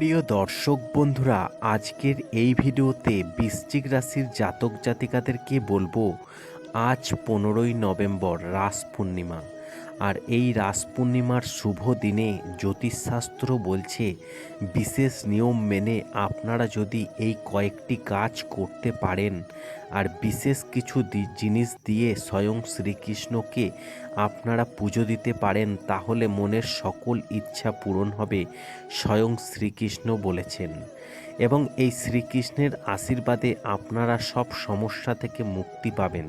সুপ্রিয় দর্শক বন্ধুরা, আজকের এই ভিডিওতে বৃশ্চিক রাশির জাতক জাতিকাদেরকে বলব, আজ পনেরোই নভেম্বর রাস পূর্ণিমা। আর এই রাস পূর্ণিমার শুভ দিনে জ্যোতিষশাস্ত্র বলছে, বিশেষ নিয়ম মেনে আপনারা যদি এই কয়েকটি কাজ করতে পারেন আর বিশেষ কিছু জিনিস দিয়ে স্বয়ং শ্রীকৃষ্ণকে আপনারা পুজো দিতে পারেন, তাহলে মনের সকল ইচ্ছা পূরণ হবে, স্বয়ং শ্রীকৃষ্ণ বলেছেন। এবং এই শ্রীকৃষ্ণের আশীর্বাদে আপনারা সব সমস্যা থেকে মুক্তি পাবেন।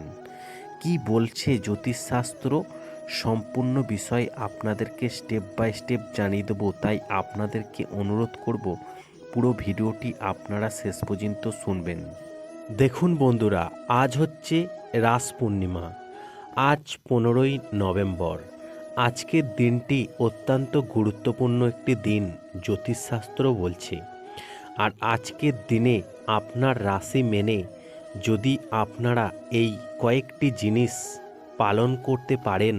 কি বলছে জ্যোতিষশাস্ত্র? সম্পূর্ণ বিষয় আপনাদেরকে স্টেপ বাই স্টেপ জানিয়ে দেবো, তাই আপনাদেরকে অনুরোধ করব পুরো ভিডিওটি আপনারা শেষ পর্যন্ত শুনবেন। দেখুন বন্ধুরা, আজ হচ্ছে রাস পূর্ণিমা, আজ পনেরোই নভেম্বর। আজকের দিনটি অত্যন্ত গুরুত্বপূর্ণ একটি দিন, জ্যোতিষশাস্ত্র বলছে। আর আজকের দিনে আপনার রাশি মেনে যদি আপনারা এই কয়েকটি জিনিস পালন করতে পারেন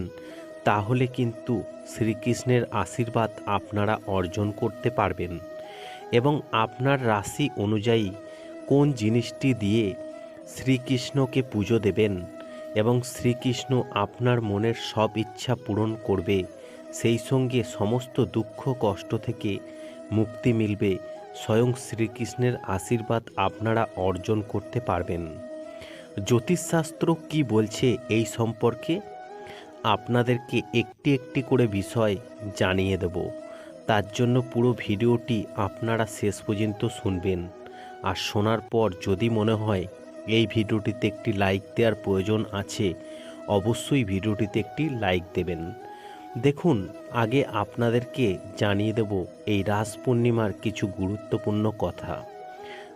তাহলে কিন্তু শ্রীকৃষ্ণের আশীর্বাদ আপনারা অর্জন করতে পারবেন এবং আপনার রাশি অনুযায়ী কোন জিনিসটি দিয়ে শ্রীকৃষ্ণকে পুজো দেবেন এবং শ্রীকৃষ্ণ আপনার মনের সব ইচ্ছা পূরণ করবে, সেই সঙ্গে সমস্ত দুঃখ, কষ্ট থেকে মুক্তি মিলবে, স্বয়ং শ্রীকৃষ্ণের আশীর্বাদ আপনারা অর্জন করতে পারবেন। জ্যোতিষশাস্ত্র কি বলছে এই সম্পর্কে? আপনাদেরকে একটি একটি করে বিষয় জানিয়ে দেব। তার জন্য পুরো ভিডিওটি আপনারা শেষ পর্যন্ত শুনবেন। আর শোনার পর যদি মনে হয় এই ভিডিওটিতে একটি লাইক দেওয়ার প্রয়োজন আছে, অবশ্যই ভিডিওটিতে একটি লাইক দেবেন। দেখুন, আগে আপনাদেরকে জানিয়ে দেব এই রাস পূর্ণিমার কিছু গুরুত্বপূর্ণ কথা।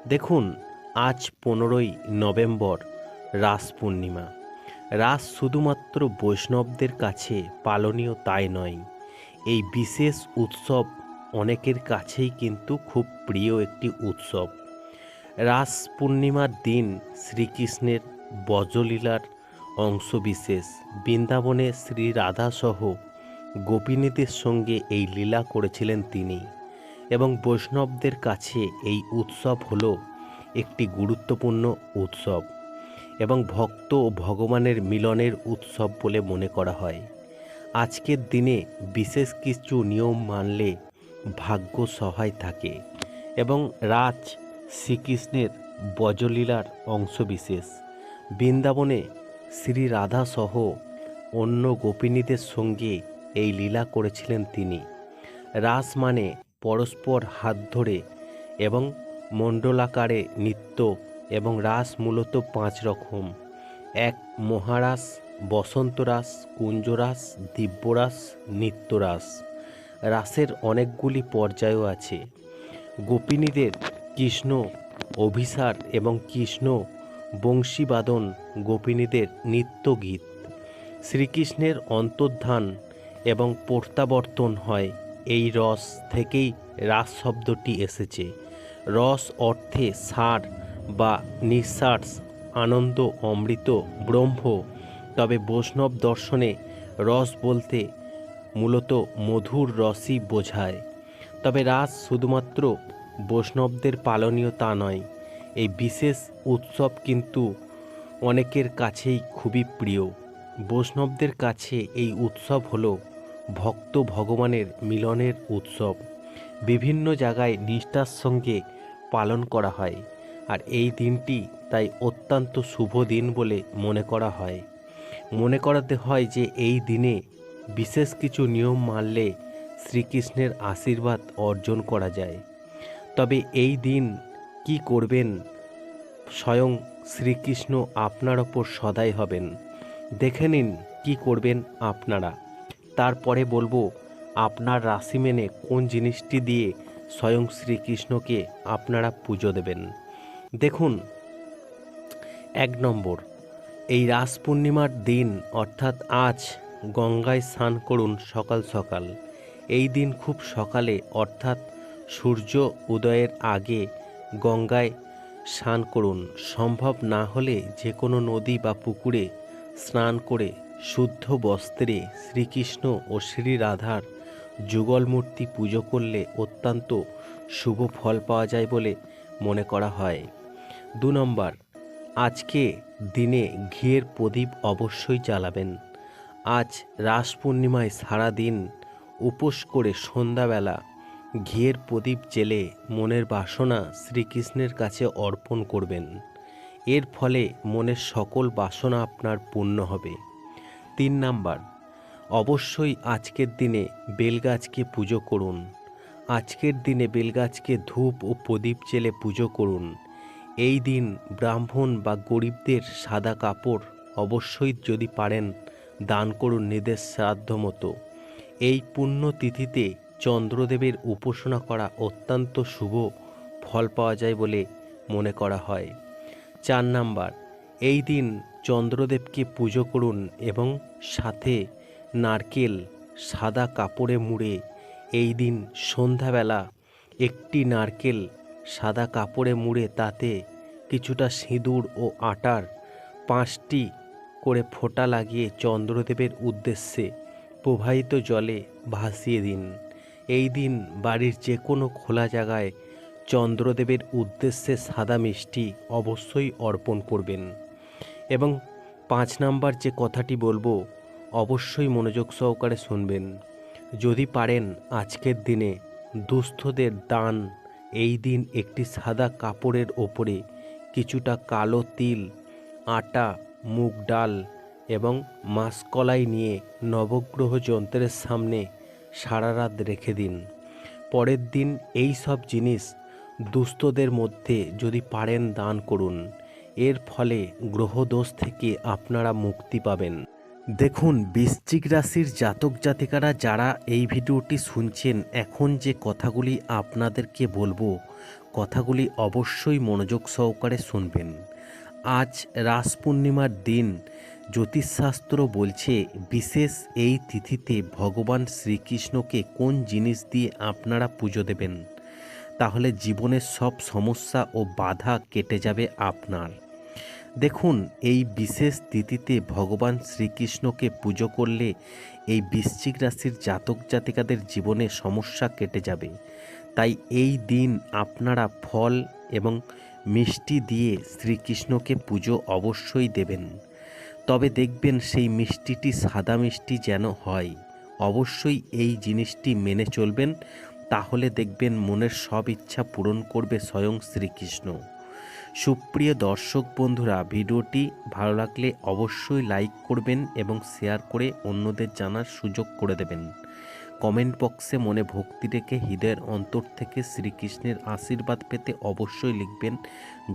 দেখুন, আজ পনেরোই নভেম্বর রাস পূর্ণিমা। রাস শুধুমাত্র বৈষ্ণবদের কাছে পালনীয় তাই নয়, এই বিশেষ উৎসব অনেকের কাছেই কিন্তু খুব প্রিয় একটি উৎসব। রাস পূর্ণিমার দিন শ্রীকৃষ্ণের বজলীলার অংশবিশেষ বৃন্দাবনে শ্রী রাধাসহ গোপিনীদের সঙ্গে এই লীলা করেছিলেন তিনি এবং বৈষ্ণবদের কাছে এই উৎসব হল একটি গুরুত্বপূর্ণ উৎসব। এবং ভক্ত ও ভগবানের মিলনের উৎসব বলে মনে করা হয়। আজকের দিনে বিশেষ কিছু নিয়ম মানলে ভাগ্য সহায় থাকে এবং রাজ শ্রীকৃষ্ণের বজলীলার অংশবিশেষ। বৃন্দাবনে শ্রী রাধা সহ অন্য গোপিনীদের সঙ্গে এই লীলা করেছিলেন তিনি। রাস মানে পরস্পর হাত ধরে এবং মণ্ডলাকারে নৃত্য এবং রাস মূলত পাঁচ রকম। এক, মহারাস, বসন্তরাস, কুঞ্জরাস, দিব্যরাস, নৃত্যরাস। রাসের অনেকগুলি পর্যায়ও আছে। গোপিনীদের কৃষ্ণ, অভিসার এবং কৃষ্ণ, বংশীবাদন গোপিনীদের নৃত্যগীত। শ্রীকৃষ্ণের অন্তর্ধান এবং প্রত্যাবর্তন হয় এই রস থেকেই রাস শব্দটি এসেছে। রস অর্থে সার বা নিঃশ্বাস আনন্দ, অমৃত, ব্রহ্ম। তবে বৈষ্ণব দর্শনে রস বলতে মূলত মধুর রসই বোঝায়। তবে রাস শুধুমাত্র বৈষ্ণবদের পালনীয় তা নয়, এই বিশেষ উৎসব কিন্তু অনেকের কাছেই খুবই প্রিয়। বৈষ্ণবদের কাছে এই উৎসব হলো ভক্ত ভগবানের মিলনের উৎসব। বিভিন্ন জায়গায় নিষ্ঠার সঙ্গে পালন করা হয়। আর এই দিনটি তাই অত্যন্ত শুভ দিন বলে মনে করা হয়। মনে করাতে হয় যে এই দিনে বিশেষ কিছু নিয়ম মানলে শ্রীকৃষ্ণের আশীর্বাদ অর্জন করা যায়। তবে এই দিন কি করবেন? স্বয়ং শ্রীকৃষ্ণ আপনার ওপর সদাই হবেন। দেখে নিন কি করবেন আপনারা। তারপরে বলব, আপনার রাশি মেনে কোন জিনিসটি দিয়ে স্বয়ং শ্রীকৃষ্ণকে আপনারা পুজো দেবেন? দেখুন, এক নম্বর, এই রাস পূর্ণিমার দিন, অর্থাৎ আজ, গঙ্গায় স্নান করুন সকাল সকাল। এই দিন খুব সকালে, অর্থাৎ সূর্য উদয়ের আগে গঙ্গায় স্নান করুন। সম্ভব না হলে যে কোনো নদী বা পুকুরে স্নান করে শুদ্ধ বস্ত্রে শ্রীকৃষ্ণ ও শ্রী রাধার যুগল মূর্তি পুজো করলে অত্যন্ত শুভ ফল পাওয়া যায় বলে মনে করা হয়। দু নম্বর, আজকে দিনে ঘিয়ের প্রদীপ অবশ্যই জ্বালাবেন। আজ রাস পূর্ণিমায় সারাদিন উপোস করে সন্ধ্যাবেলা ঘিয়ের প্রদীপ জেলে মনের বাসনা শ্রীকৃষ্ণের কাছে অর্পণ করবেন। এর ফলে মনের সকল বাসনা আপনার পূর্ণ হবে। তিন নাম্বার, অবশ্যই আজকের দিনে বেলগাছকে পুজো করুন। আজকের দিনে বেলগাছকে ধূপ ও প্রদীপ জেলে পুজো করুন। এই দিন ব্রাহ্মণ বা গরিবদের সাদা কাপড় অবশ্যই যদি পারেন, দান করুন নিদের শ্রাদ্ধ মতো। এই পুণ্য তিথিতে চন্দ্রদেবের উপাসনা করা অত্যন্ত শুভ ফল পাওয়া যায় বলে মনে করা হয়। চার নাম্বার, এই দিন চন্দ্রদেবকে পুজো করুন এবং সাথে নারকেল, সাদা কাপড়ে মুড়ে এই দিন সন্ধ্যাবেলা একটি নারকেল সাদা কাপড়ে মুড়ে তাতে কিছুটা সিঁদুর ও আটার পাঁচটি করে ফোঁটা লাগিয়ে চন্দ্রদেবের উদ্দেশ্যে প্রবাহিত জলে ভাসিয়ে দিন। এই দিন বাড়ির যে কোনো খোলা জায়গায় চন্দ্রদেবের উদ্দেশ্যে সাদা মিষ্টি অবশ্যই অর্পণ করবেন। এবং পাঁচ নাম্বার যে কথাটি বলব, অবশ্যই মনোযোগ সহকারে শুনবেন। যদি পারেন আজকের দিনে দুস্থদের দান এই দিন একটি সাদা কাপড়ের ওপরে কিছুটা কালো তিল, আটা, মুগ ডাল এবং মাসকলাই নিয়ে নবগ্রহ যন্ত্রের সামনে সারা রাত রেখে দিন। পরের দিন এই সব জিনিস দুস্থদের মধ্যে যদি পারেন দান করুন। এর ফলে গ্রহদোষ থেকে আপনারা মুক্তি পাবেন। দেখুন, বৃশ্চিক রাশির জাতক জাতিকারা যারা এই ভিডিওটি শুনছেন, এখন যে কথাগুলি আপনাদেরকে বলব, কথাগুলি অবশ্যই মনোযোগ সহকারে শুনবেন। আজ রাস পূর্ণিমার দিন, জ্যোতিষশাস্ত্র বলছে, বিশেষ এই তিথিতে ভগবান শ্রীকৃষ্ণকে কোন জিনিস দিয়ে আপনারা পুজো দেবেন? তাহলে জীবনের সব সমস্যা ও বাধা কেটে যাবে আপনার। দেখুন, এই বিশেষ তিথিতে ভগবান শ্রীকৃষ্ণকে পুজো করলে এই বৃশ্চিক রাশির জাতক জাতিকাদের জীবনে সমস্যা কেটে যাবে। তাই এই দিন আপনারা ফল এবং মিষ্টি দিয়ে শ্রীকৃষ্ণকে পুজো অবশ্যই দেবেন। তবে দেখবেন সেই মিষ্টিটি সাদা মিষ্টি যেন হয়। অবশ্যই এই জিনিসটি মেনে চলবেন, তাহলে দেখবেন মনের সব ইচ্ছা পূরণ করবে স্বয়ং শ্রীকৃষ্ণ। সুপ্রিয় দর্শক বন্ধুরা, ভিডিওটি ভালো লাগলে অবশ্যই লাইক করবেন এবং শেয়ার করে অন্যদের জানার সুযোগ করে দেবেন। কমেন্ট বক্সে মনে ভক্তি রেখে হৃদয়ের অন্তর থেকে শ্রীকৃষ্ণের আশীর্বাদ পেতে অবশ্যই লিখবেন,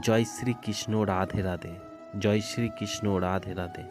জয় শ্রীকৃষ্ণ, রাধে রাধে। জয় শ্রীকৃষ্ণ, রাধে রাধে।